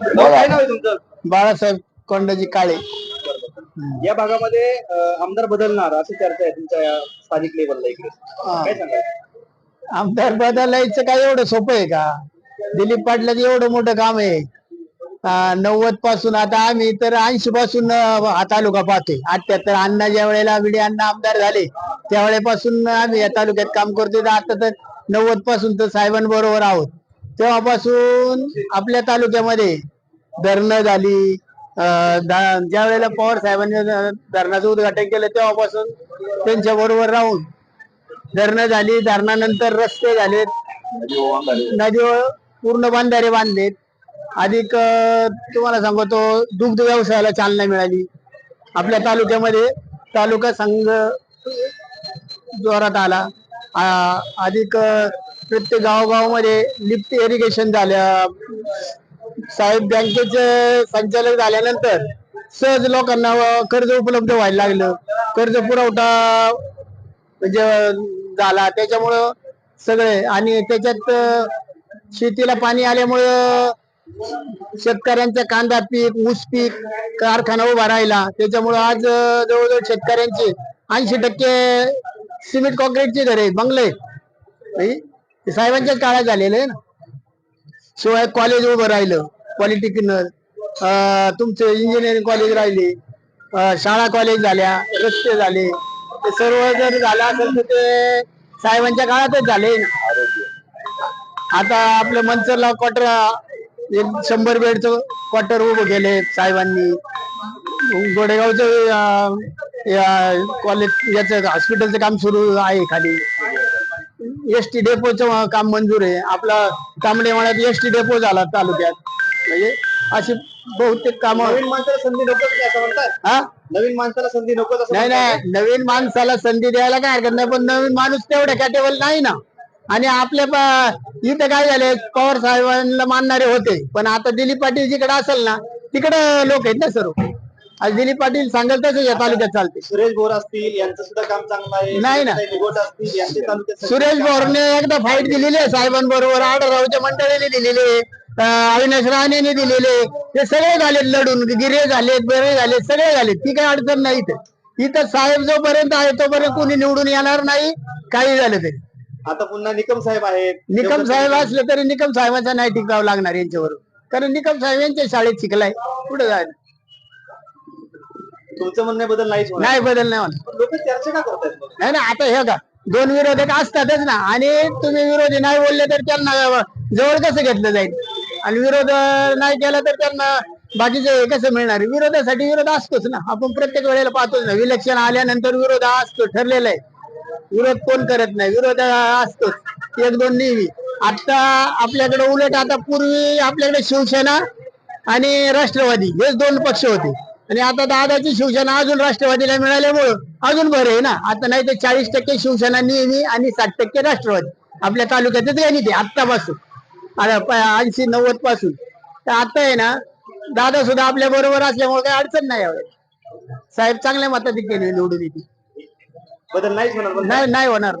काय नाव आहे तुमचं? बाळासाहेब कोंडाजी काळे. या भागामध्ये अं, आमदार बदलणार अशी चर्चा आहे तुमच्या या स्थानिक लेवलला इकडे. हा. काय सांगाल? आमदार बदलायचं काय एवढं सोपं आहे का? दिलीप पाटलाचं एवढं मोठं काम आहे. अं, नव्वदपासून आता आम्ही तर ऐंशी पासून अं, हा तालुका पाहतोय. अठ्याहत्तर अण्णा ज्या वेळेला विडे अण्णा आमदार झाले त्यावेळेपासून आम्ही या तालुक्यात काम करतोय. तर आता तर नव्वदपासून तर साहेबांबरोबर आहोत. तेव्हापासून आपल्या तालुक्यामध्ये धरणं झाली. ज्या वेळेला पवार साहेबांनी धरणाचं उद्घाटन केलं तेव्हापासून त्यांच्या बरोबर राहून धरणं झाली. धरणानंतर रस्ते झालेत. नदीवर पूर्ण बांधारे बांधलेत. अधिक तुम्हाला सांगतो दुग्ध व्यवसायाला चालना मिळाली. आपल्या तालुक्यामध्ये तालुका संघ जोरात आला. अधिक प्रत्येक गावोगावमध्ये लिफ्ट इरिगेशन झाल्या. साहेब बँकेचे संचालक झाल्यानंतर सहज लोकांना कर्ज उपलब्ध व्हायला लागलं. कर्ज पुरवठा म्हणजे झाला. त्याच्यामुळं सगळे आणि त्याच्यात शेतीला पाणी आल्यामुळं शेतकऱ्यांचा कांदा पीक ऊस पीक कारखाना उभा राहिला. त्याच्यामुळं आज जवळजवळ शेतकऱ्यांचे ऐंशी टक्के सिमेंट कॉन्क्रीटचे घरे बंगले साहेबांच्या साहेबांच्याच काळात झालेले आहे ना. शिवाय कॉलेज उभं राहिलं पॉलिटेक्निकल तुमचे इंजिनिअरिंग कॉलेज राहिले शाळा कॉलेज झाल्या रस्ते झाले ते सर्व जर झालं असेल तर ते साहेबांच्या काळातच झाले ना. आता आपलं मनसरला क्वार्टर एक शंभर बेडचं क्वार्टर उभं केले साहेबांनी. गोडेगावचं कॉलेज याचं हॉस्पिटलचं काम सुरू आहे खाली. एस टी डेपोचं काम मंजूर आहे. आपला तांबडे मळ्यात एस टी डेपो झाला तालुक्यात. म्हणजे अशी बहुतेक कामं नवीन माणसाला संधी नकोच नाही असं म्हणतात? हा? नवीन माणसाला संधी नकोच असं नाही. नाही. नवीन माणसाला संधी द्यायला काय हरकत नाही पण नवीन माणूस तेवढ्या कॅटेबल नाही ना. आणि आपल्या प- इथं काय झाले पवार साहेबांना मानणारे होते. पण आता दिलीप पाटील जिकडे असेल ना तिकडं लोक आहेत ना सर्व. आज दिलीप पाटील सांगेल तसं या तालुक्यात चालते. सुरेश बोर असतील यांचं सुद्धा काम चांगलं आहे. नाही ना. निगोट असतील यांचे तालुक्यात सुरेश भोरने एकदा फाईट दिलेली आहे साहेबांबरोबर आडरावच्या मंडळीने दिलेली आहे अं, अविनाश राणेने दिलेले हे सगळे झालेत लढून गिरे झालेत बरे झालेत सगळे झालेत. ती काही अडचण नाही इथं. इथं साहेब जोपर्यंत आहे तोपर्यंत कोणी निवडून येणार नाही काही झालं तरी. आता पुन्हा निकम साहेब आहेत. निकम साहेब असले तरी निकम साहेबांचा नाही टिकावं लागणार यांच्यावर कारण निकम साहेब यांच्या शाळेत शिकलाय. पुढे जायला तुमचं म्हणणे बदल नाहीच होणार. नाही बदल नाही होणार. लोक चर्चा का करतायत मग? नाही ना आता हे का दोन विरोधक असतातच ना आणि तुम्ही विरोधी नाही बोलले तर त्यांना जवळ कसं घेतलं जाईल? आणि विरोध नाही केला तर त्यांना बाकीचे हे कसं मिळणार? विरोधासाठी विरोध असतोच ना. आपण प्रत्येक वेळेला पाहतोच ना इलेक्शन आल्यानंतर विरोध हा असतो ठरलेला आहे. विरोध कोण करत नाही? विरोध असतोच एक दोन नेहमी. आता आपल्याकडे उलट आता पूर्वी आपल्याकडे शिवसेना आणि राष्ट्रवादी हेच दोन पक्ष होते. आणि आता दादाची शिवसेना अजून राष्ट्रवादीला मिळाल्यामुळं अजून बरं आहे ना. आता नाही तर चाळीस टक्के शिवसेना नेहमी आणि साठ टक्के राष्ट्रवादी. आपल्या तालुक्यातच गणित आहे आत्तापासून. ऐंशी नव्वदपासून तर आता आहे ना दादा सुद्धा आपल्या बरोबर असल्यामुळे काही अडचण नाही यावेळेस साहेब चांगल्या मताधिक्याने निवडून येते बदल नाहीच होणार. नाही नाही होणार.